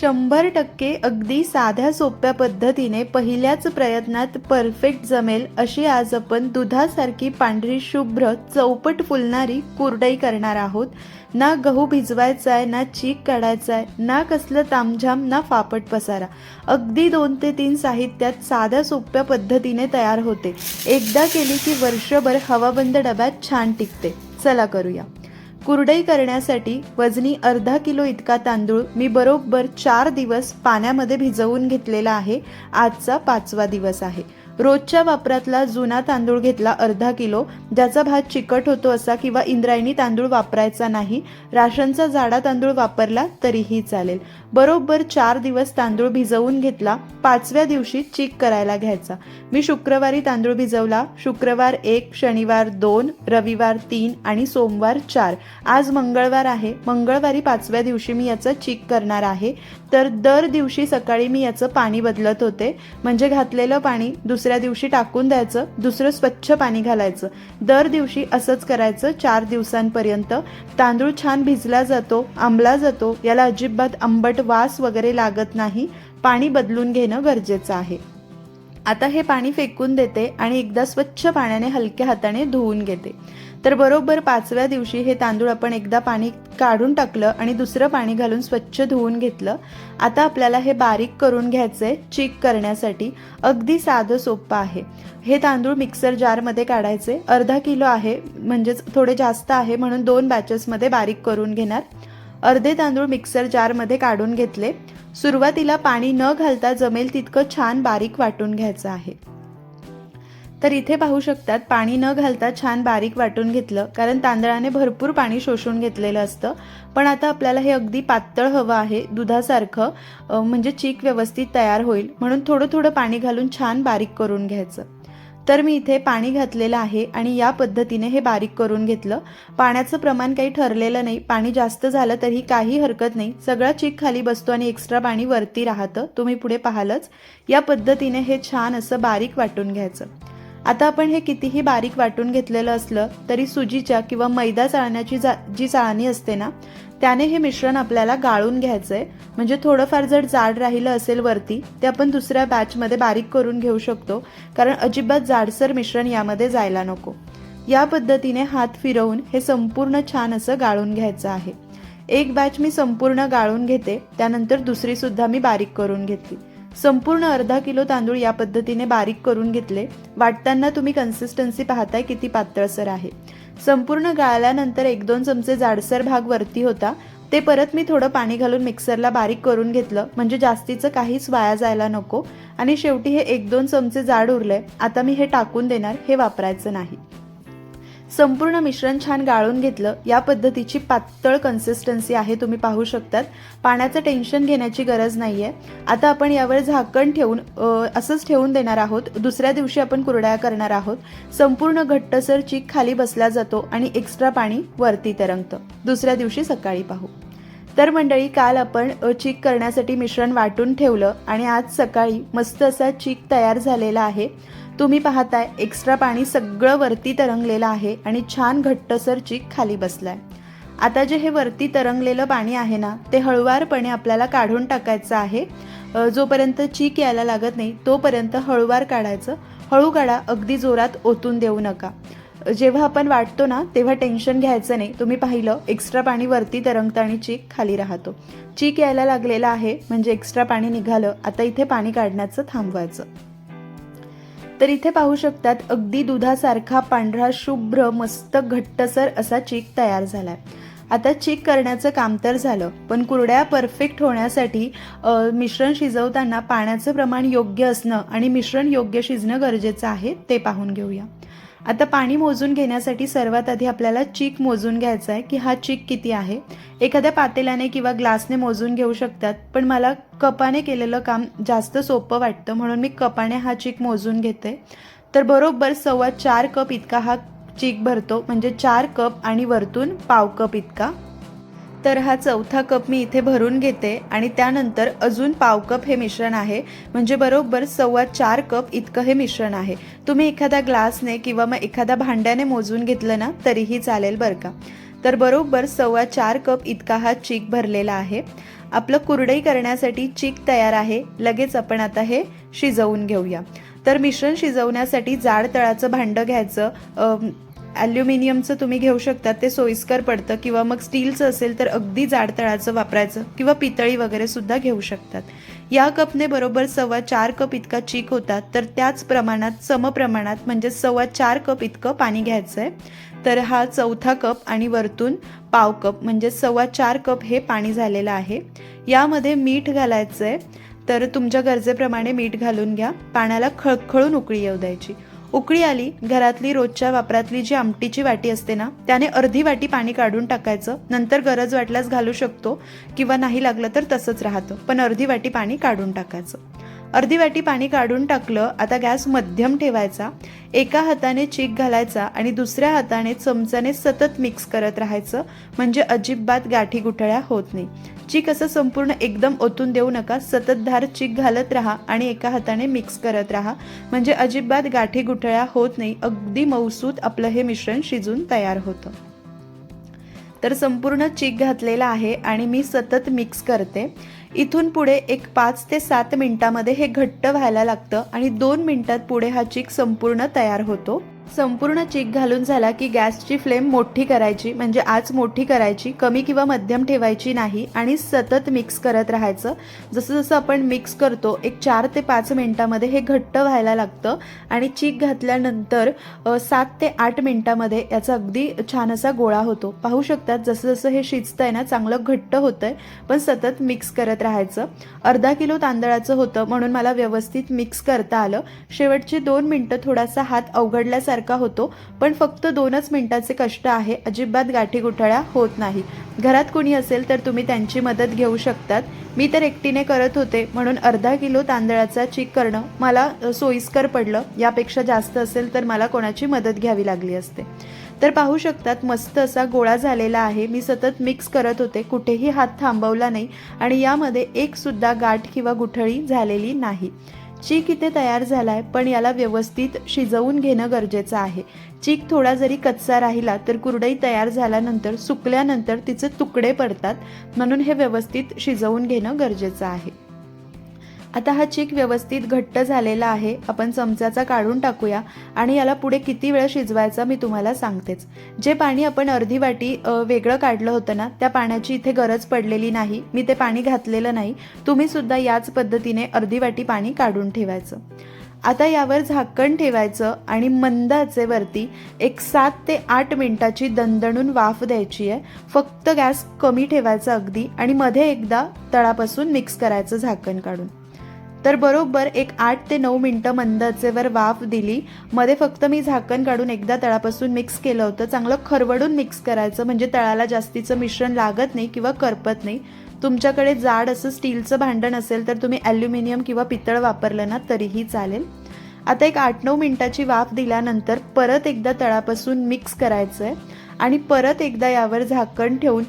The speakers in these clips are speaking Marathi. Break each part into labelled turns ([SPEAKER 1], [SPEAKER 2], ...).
[SPEAKER 1] शंभर टक्के अगदी साध्या सोप्या पद्धतीने पहिल्याच प्रयत्नात परफेक्ट जमेल अशी आज आपण दुधासारखी पांढरी शुभ्र चौपट फुलणारी कुरडई करणार आहोत. ना गहू भिजवायचा आहे ना चीक काढायचा आहे ना कसलं तामझाम ना फापट पसारा. अगदी दोन ते तीन साहित्यात साध्या सोप्या पद्धतीने तयार होते. एकदा केली की वर्षभर हवाबंद डब्यात छान टिकते. चला करूया. कुरडई करण्यासाठी वजनी अर्धा किलो इतका तांदूळ मी बरोबर चार दिवस पाण्यामध्ये भिजवून घेतलेला आहे. आजचा पाचवा दिवस आहे. रोजच्या वापरातला जुना तांदूळ घेतला अर्धा किलो ज्याचा भात चिकट होतो असा किंवा इंद्रायणी तांदूळ वापरायचा नाही राशनचा जाडा तांदूळ वापरला तरीही चालेल. बरोबर चार दिवस तांदूळ भिजवून घेतला पाचव्या दिवशी चीक करायला घ्यायचा. मी शुक्रवारी तांदूळ भिजवला शुक्रवार एक शनिवार दोन रविवार तीन आणि सोमवार चार. आज मंगळवार आहे मंगळवारी पाचव्या दिवशी मी याचं चीक करणार आहे. तर दर दिवशी सकाळी मी याचं पाणी बदलत होते म्हणजे घातलेलं पाणी दुसऱ्या दुसऱ्या दिवशी टाकून द्यायचं दुसरं स्वच्छ पाणी घालायचं. दर दिवशी असंच करायचं चार दिवसांपर्यंत. तांदूळ छान भिजला जातो आंबला जातो याला अजिबात आंबट वास वगैरे लागत नाही. पाणी बदलून घेणं गरजेचं आहे. आता हे पाणी फेकून देते आणि एकदा स्वच्छ पाण्याने हलक्या हाताने धुवून घेते. तर बरोबर पाचव्या दिवशी हे तांदूळ आपण एकदा पाणी काढून टाकलं आणि दुसरं पाणी घालून स्वच्छ धुवून घेतलं. आता आपल्याला हे बारीक करून घ्यायचंय चीक करण्यासाठी. अगदी साधं सोपं आहे. हे तांदूळ मिक्सर जारमध्ये काढायचे. अर्धा किलो आहे म्हणजेच थोडे जास्त आहे म्हणून दोन बॅचेसमध्ये बारीक करून घेणार. अर्धे तांदूळ मिक्सर जारमध्ये काढून घेतले. सुरुवातीला पाणी न घालता जमेल तितकं छान बारीक वाटून घ्यायचं आहे. तर इथे पाहू शकतात पाणी न घालता छान बारीक वाटून घेतलं कारण तांदळाने भरपूर पाणी शोषून घेतलेलं असतं. पण आता आपल्याला हे अगदी पातळ हवं आहे दुधासारखं म्हणजे चीक व्यवस्थित तयार होईल म्हणून थोडं थोडं पाणी घालून छान बारीक करून घ्यायचं. तर मी इथे पाणी घातलेलं आहे आणि या पद्धतीने हे बारीक करून घेतलं. पाण्याचं प्रमाण काही ठरलेलं नाही. पाणी जास्त झालं तरी काही हरकत नाही. सगळा चीक खाली बसतो आणि एक्स्ट्रा पाणी वरती राहतं. तुम्ही पुढे पाहालच. या पद्धतीने हे छान असं बारीक वाटून घ्यायचं. आता आपण हे कितीही बारीक वाटून घेतलेलं असलं तरी सुजीच्या किंवा मैदा चाळण्याची जा जी चाळणी असते ना त्याने हे मिश्रण आपल्याला गाळून घ्यायचं आहे म्हणजे थोडंफार जर जाड राहिलं असेल वरती ते आपण दुसऱ्या बॅचमध्ये बारीक करून घेऊ शकतो कारण अजिबात जाडसर मिश्रण यामध्ये जायला नको. या पद्धतीने हात फिरवून हे संपूर्ण छान असं गाळून घ्यायचं आहे. एक बॅच मी संपूर्ण गाळून घेते त्यानंतर दुसरीसुद्धा मी बारीक करून घेतली संपूर्ण अर्धा किलो तांदूळ या पद्धतीने बारीक करून घेतले. वाटताना तुम्ही कन्सिस्टन्सी पाहताय किती पातळसर आहे. संपूर्ण गाळल्यानंतर एक दोन चमचे जाडसर भाग वरती होता. ते परत मी थोडं पाणी घालून मिक्सरला बारीक करून घेतलं. म्हणजे जास्तीचं काहीच वाया जायला नको. आणि शेवटी हे एक दोन चमचे जाड उरले. आता मी हे टाकून देणार. हे वापरायचं नाही. संपूर्ण मिश्रण छान गाळून घेतलं. या पद्धतीची पातळ कन्सिस्टन्सी आहे तुम्ही पाहू शकतात. पाण्याचं टेन्शन घेण्याची गरज नाही आहे आता आपण यावर झाकण ठेवून असंच ठेवून देणार आहोत. दुसऱ्या दिवशी आपण कुरड्या करणार आहोत. संपूर्ण घट्टसर चीक खाली बसला जातो आणि एक्स्ट्रा पाणी वरती तरंगतं. दुसऱ्या दिवशी सकाळी पाहू. तर मंडळी काल आपण चीक करण्यासाठी मिश्रण वाटून ठेवलं आणि आज सकाळी मस्त असा चीक तयार झालेला आहे. तुम्ही पाहताय एक्स्ट्रा पाणी सगळं वरती तरंगलेलं आहे आणि छान घट्टसर चीक खाली बसलाय. आता जे हे वरती तरंगलेलं पाणी आहे ना ते हळुवारपणे आपल्याला काढून टाकायचं आहे. जोपर्यंत चीक यायला लागत नाही तोपर्यंत हळुवार काढायचं. हळू काढा अगदी जोरात ओतून देऊ नका. जेव्हा आपण वाटतो ना तेव्हा टेन्शन घ्यायचं नाही. तुम्ही पाहिलं एक्स्ट्रा पाणी वरती तरंगतं आणि चीक खाली राहतो. चीक यायला लागलेला आहे म्हणजे एक्स्ट्रा पाणी निघालं. आता इथे पाणी काढण्याचं थांबवायचं. तर इथे पाहू शकतात अगदी दुधासारखा पांढरा शुभ्र मस्त घट्टसर असा चीक तयार झालाय. आता चीक करण्याचं काम तर झालं पण कुरड्या परफेक्ट होण्यासाठी मिश्रण शिजवताना पाण्याचं प्रमाण योग्य असणं आणि मिश्रण योग्य शिजणं गरजेचं आहे ते पाहून घेऊया. आता पाणी मोजून घेण्यासाठी सर्वात आधी आपल्याला चीक मोजून घ्यायचा आहे की हा चीक किती आहे. एखाद्या पातेल्याने किंवा ग्लासने मोजून घेऊ शकतात पण मला कपाने केलेलं काम जास्त सोपं वाटतं म्हणून मी कपाने हा चीक मोजून घेते. तर बरोबर सव्वा चार कप इतका हा चीक भरतो म्हणजे चार कप आणि वरतून पाव कप इतका. तर हा चौथा कप मी इथे भरून घेते आणि त्यानंतर अजून पाव कप हे मिश्रण आहे. म्हणजे बरोबर सव्वा चार कप इतकं हे मिश्रण आहे. तुम्ही एखाद्या ग्लासने किंवा मग एखाद्या भांड्याने मोजून घेतलं ना तरीही चालेल बरं का. तर बरोबर सव्वा चार कप इतका हा चीक भरलेला आहे. आपलं कुरडई करण्यासाठी चीक तयार आहे. लगेच आपण आता हे शिजवून घेऊया. तर मिश्रण शिजवण्यासाठी जाड तळाचं भांडं घ्यायचं ॲल्युमिनियमचं तुम्ही घेऊ शकता ते सोयीस्कर पडतं किंवा मग स्टीलचं असेल तर अगदी जाड तळाचं वापरायचं किंवा पितळी वगैरे सुद्धा घेऊ शकतात. या कपने बरोबर सव्वा चार कप इतका चीक होता तर त्याच प्रमाणात समप्रमाणात म्हणजे सव्वा चार कप इतकं पाणी घ्यायचं आहे तर हा चौथा कप आणि वरतून पाव कप म्हणजे सव्वा चार कप हे पाणी झालेलं आहे. यामध्ये मीठ घालायचं आहे तर तुमच्या गरजेप्रमाणे मीठ घालून घ्या. पाण्याला खळखळून उकळी येऊ द्यायची. उकळी आली घरातली रोजच्या वापरातली जी आमटीची वाटी असते ना त्याने अर्धी वाटी पाणी काढून टाकायचं. नंतर गरज वाटल्यास घालू शकतो किंवा नाही लागलं तर तसंच राहतं पण अर्धी वाटी पाणी काढून टाकायचं. अर्धी वाटी पाणी काढून टाकलं आता गॅस मध्यम ठेवायचा. एका हाताने चीक घालायचा आणि दुसऱ्या हाताने चमचाने सतत मिक्स करत राहायचं म्हणजे अजिबात गाठी गुठळ्या होत नाही. चीक असं संपूर्ण एकदम ओतून देऊ नका सततधार चीक घालत राहा आणि एका हाताने मिक्स करत राहा म्हणजे अजिबात गाठी गुठळ्या होत नाही. अगदी मौसूद आपलं हे मिश्रण शिजून तयार होतं. तर संपूर्ण चीक घातलेला आहे आणि मी सतत मिक्स करते. इथून पुढे एक पाच ते सात मिनिटामध्ये हे घट्ट व्हायला लागतं आणि दोन मिनिटात पुढे हा चीक संपूर्ण तयार होतो. संपूर्ण चीक घालून झाला की गॅसची फ्लेम मोठी करायची म्हणजे आज मोठी करायची कमी किंवा मध्यम ठेवायची नाही आणि सतत मिक्स करत राहायचं. जसं जसं आपण मिक्स करतो एक चार ते पाच मिनटामध्ये हे घट्ट व्हायला लागतं आणि चीक घातल्यानंतर सात ते आठ मिनटामध्ये याचा अगदी छान असा गोळा होतो. पाहू शकतात जसं जसं हे आहे ना चांगलं घट्ट होतं आहे पण सतत मिक्स करत राहायचं. अर्धा किलो तांदळाचं होतं म्हणून मला व्यवस्थित मिक्स करता आलं. शेवटची दोन मिनटं थोडासा हात अवघडल्यासारखा होतो पण फक्त दोनच मिनिटाचे कष्ट आहे. अजिबात गाठी गुठळ्या होत नाही. घरात कोणी असेल तर तुम्ही त्यांची मदत घेऊ शकतात. मी तर एकटीने करत होते म्हणून अर्धा किलो तांदळाचा चीक करणं मला सोयीस्कर पडलं. यापेक्षा जास्त असेल तर मला कोणाची मदत घ्यावी लागली असते. तर पाहू शकतात मस्त असा गोळा झालेला आहे. मी सतत मिक्स करत होते कुठेही हात थांबवला नाही आणि यामध्ये एक सुद्धा गाठ किंवा गुठळी झालेली नाही. चीक इथे तयार झाला आहे पण याला व्यवस्थित शिजवून घेणं गरजेचं आहे. चीक थोडा जरी कच्चा राहिला तर कुरडई तयार झाल्यानंतर सुकल्यानंतर तिचे तुकडे पडतात म्हणून हे व्यवस्थित शिजवून घेणं गरजेचं आहे. आता हा चीक व्यवस्थित घट्ट झालेला आहे. आपण चमचाचा काढून टाकूया आणि याला पुढे किती वेळ शिजवायचा मी तुम्हाला सांगतेच. जे पाणी आपण अर्धी वाटी वेगळं काढलं होतं ना त्या पाण्याची इथे गरज पडलेली नाही. मी ते पाणी घातलेलं नाही. तुम्ही सुद्धा याच पद्धतीने अर्धी वाटी पाणी काढून ठेवायचं. आता यावर झाकण ठेवायचं आणि मंद आचेवरती एक सात ते आठ मिनिटाची दणदणून वाफ द्यायची आहे. फक्त गॅस कमी ठेवायचा अगदी आणि मध्ये एकदा तळापासून मिक्स करायचं झाकण काढून. तर बरोबर एक आठ ते नऊ मिनटं मंद आचेवर वाफ दिली. मध्ये फक्त मी झाकण काढून एकदा तळापासून मिक्स केलं होतं. चांगलं खरवडून मिक्स करायचं. म्हणजे तळाला जास्तीचं मिश्रण लागत नाही किंवा करपत नाही. तुमच्याकडे जाड असं स्टीलचं भांडण असेल तर तुम्ही ॲल्युमिनियम किंवा पितळ वापरलं ना तरीही चालेल. आता एक आठ नऊ मिनटाची वाफ दिल्यानंतर परत एकदा तळापासून मिक्स करायचं आहे आणि परत एकदा यावर झाकण ठेवून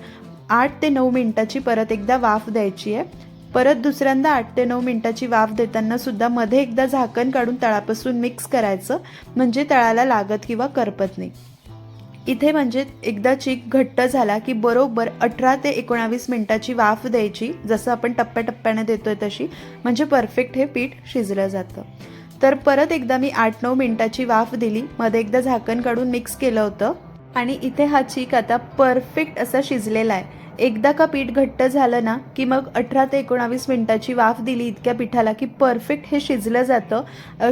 [SPEAKER 1] आठ ते नऊ मिनटाची परत एकदा वाफ द्यायची आहे परत दुसऱ्यांदा आठ ते नऊ मिनटाची वाफ देताना सुद्धा मध्ये एकदा झाकण काढून तळापासून मिक्स करायचं म्हणजे तळाला लागत किंवा करपत नाही. इथे म्हणजे एकदा चीक घट्ट झाला की बरोबर अठरा ते एकोणावीस मिनटाची वाफ द्यायची जसं आपण टप्प्याटप्प्याने देतोय तशी म्हणजे परफेक्ट हे पीठ शिजलं जातं. तर परत एकदा मी आठ नऊ मिनटाची वाफ दिली मध्ये एकदा झाकण काढून मिक्स केलं होतं. आणि इथे हा चीक आता परफेक्ट असा शिजलेला आहे. एकदा का पीठ घट्ट झालं ना की मग अठरा ते एकोणावीस मिनटाची वाफ दिली इतक्या पिठाला की परफेक्ट हे शिजलं जातं.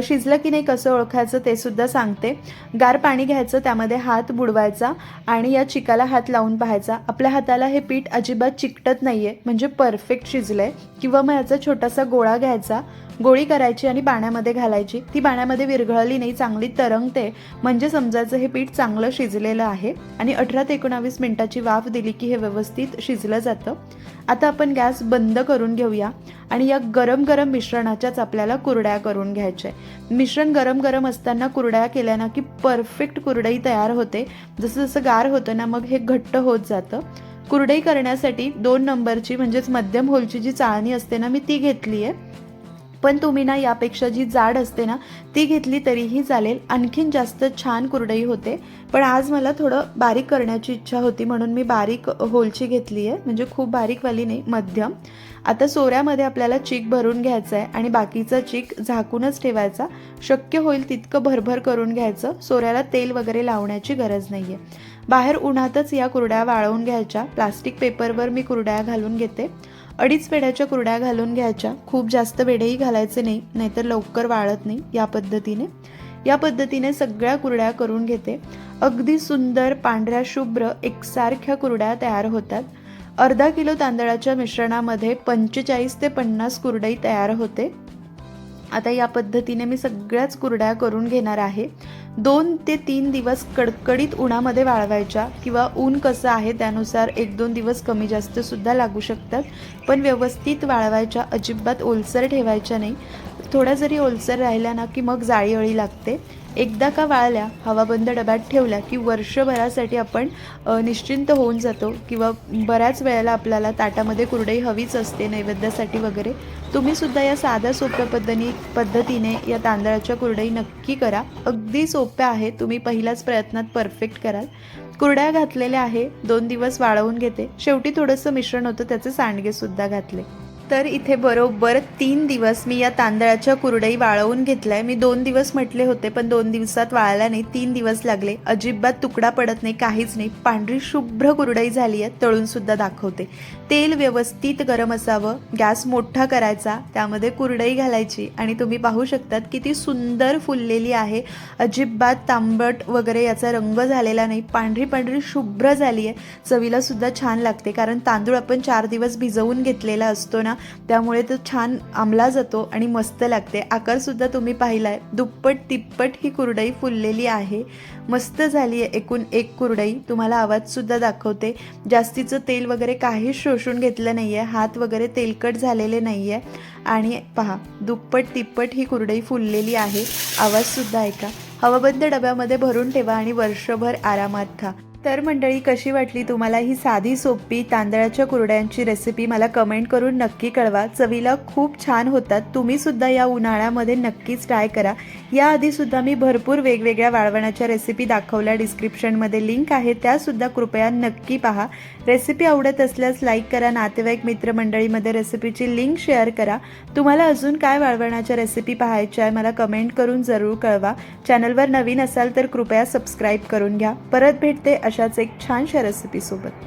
[SPEAKER 1] शिजलं की नाही कसं ओळखायचं ते सुद्धा सांगते. गार पाणी घ्यायचं त्यामध्ये हात बुडवायचा आणि या चिकाला हात लावून पाहायचा. आपल्या हाताला हे पीठ अजिबात चिकटत नाही आहे म्हणजे परफेक्ट शिजलं आहे किंवा मग याचा छोटासा गोळा घ्यायचा गोळी करायची आणि पाण्यामध्ये घालायची. ती पाण्यामध्ये विरघळली नाही चांगली तरंगते. म्हणजे समजायचं हे पीठ चांगलं शिजलेलं आहे. आणि अठरा ते एकोणावीस मिनटाची वाफ दिली की हे व्यवस्थित शिजलं जातं. आता आपण गॅस बंद करून घेऊया आणि या गरम गरम मिश्रणाच्याच आपल्याला कुरड्या करून घ्यायच्या आहे मिश्रण गरम गरम असताना कुरड्या केल्या ना की परफेक्ट कुरडई तयार होते. जसं जसं गार होतं ना मग हे घट्ट होत जातं. कुरडई करण्यासाठी दोन नंबरची म्हणजेच मध्यम होलची जी चाळणी असते ना मी ती घेतली आहे पण तुम्ही ना यापेक्षा जी जाड असते ना ती घेतली तरीही चालेल. आणखीन जास्त छान कुरडई होते. पण आज मला थोडं बारीक करण्याची इच्छा होती म्हणून मी बारीक होलची घेतली आहे. म्हणजे खूप बारीकवाली नाही मध्यम. आता सोऱ्यामध्ये आपल्याला चीक भरून घ्यायचा आहे आणि बाकीचा चीक झाकूनच ठेवायचा. शक्य होईल तितकं भरभर करून घ्यायचं. सोऱ्याला तेल वगैरे लावण्याची गरज नाही आहे बाहेर उन्हातच या कुरड्या वाळवून घ्यायच्या. प्लास्टिक पेपरवर मी कुरड्या घालून घेते. अडीच पेड्याच्या कुरड्या घालून घ्यायच्या. खूप जास्त पेढेही घालायचे नाही नाहीतर लवकर वाळत नाही या पद्धतीने. या पद्धतीने सगळ्या कुरड्या करून घेते. अगदी सुंदर पांढऱ्या शुभ्र एकसारख्या कुरड्या तयार होतात. अर्धा किलो तांदळाच्या मिश्रणामध्ये पंचेचाळीस ते पन्नास कुरडई तयार होते. आता या पद्धतीने मी सगळ्याच कुरड्या करून घेणार आहे. दोन ते तीन दिवस कडकडीत उन्हामध्ये वाळवायच्या किंवा ऊन कसं आहे त्यानुसार एक दोन दिवस कमी जास्त सुद्धा लागू शकतात. पण व्यवस्थित वाळवायच्या अजिबात ओलसर ठेवायच्या नाही. थोड्या जरी ओलसर राहिल्या ना की मग जाळी अळी लागते. एकदा का वाळल्या हवाबंद डब्यात ठेवल्या की वर्षभरासाठी आपण निश्चिंत होऊन जातो किंवा बऱ्याच वेळेला आपल्याला ताटामध्ये कुरडई हवीच असते नैवेद्यासाठी वगैरे. तुम्हीसुद्धा या साध्या सोप्या पद्धती पद्धतीने या तांदळाच्या कुरडई नक्की करा. अगदी सोप्या आहे तुम्ही पहिल्याच प्रयत्नात परफेक्ट कराल. कुरड्या घातलेल्या आहे. दोन दिवस वाळवून घेते. शेवटी थोडंसं मिश्रण होतं त्याचे सांडगे सुद्धा घातले. तर इथे बरोबर तीन दिवस मी या तांदळाच्या कुरडई वाळवून घेतलाय. मी दोन दिवस म्हटले होते पण दोन दिवसात वाळायला नाही. तीन दिवस लागले. अजिबात तुकडा पडत नाही काहीच नाही. पांढरी शुभ्र कुरडई झाली आहे तळून सुद्धा दाखवते. तेल व्यवस्थित गरम असावं गॅस मोठा करायचा त्यामध्ये कुरडई घालायची. आणि तुम्ही पाहू शकतात किती सुंदर फुललेली आहे. अजिबात तांबट वगैरे याचा रंग झालेला नाही. पांढरी पांढरी शुभ्र झाली आहे. चवीला सुद्धा छान लागते कारण तांदूळ आपण चार दिवस भिजवून घेतलेला असतो ना त्यामुळे तो छान आंबला जातो आणि मस्त लागते. आकारसुद्धा तुम्ही पाहिला आहे दुप्पट तिप्पट ही कुरडई फुललेली आहे. मस्त झाली आहे एकूण एक कुरडई. तुम्हाला आवाजसुद्धा दाखवते. जास्तीचं तेल वगैरे काहीच शोषून घेतलं नाही आहे हात वगैरे तेलकट झालेले नाही आहे आणि पहा दुप्पट तिप्पट ही कुरडई फुललेली आहे. आवाजसुद्धा ऐका. हवाबंद डब्यामध्ये भरून ठेवा आणि वर्षभर आरामात खा. तर मंडळी कशी वाटली तुम्हाला ही साधी सोपी तांदळाच्या कुरड्यांची रेसिपी मला कमेंट करून नक्की कळवा. चवीला खूप छान होतात. तुम्हीसुद्धा या उन्हाळ्यामध्ये नक्कीच ट्राय करा. याआधीसुद्धा मी भरपूर वेगवेगळ्या वाळवणाच्या रेसिपी दाखवल्या. डिस्क्रिप्शनमध्ये लिंक आहे. त्यासुद्धा कृपया नक्की पहा. रेसिपी आवडत असल्यास लाईक करा नातेवाईक मित्रमंडळीमध्ये रेसिपीची लिंक शेअर करा. तुम्हाला अजून काय वाळवणाच्या रेसिपी पाहायच्या आहे मला कमेंट करून जरूर कळवा. चॅनलवर नवीन असाल तर कृपया सबस्क्राईब करून घ्या. परत भेटते अशाच एक छानशा रेसिपीसोबत.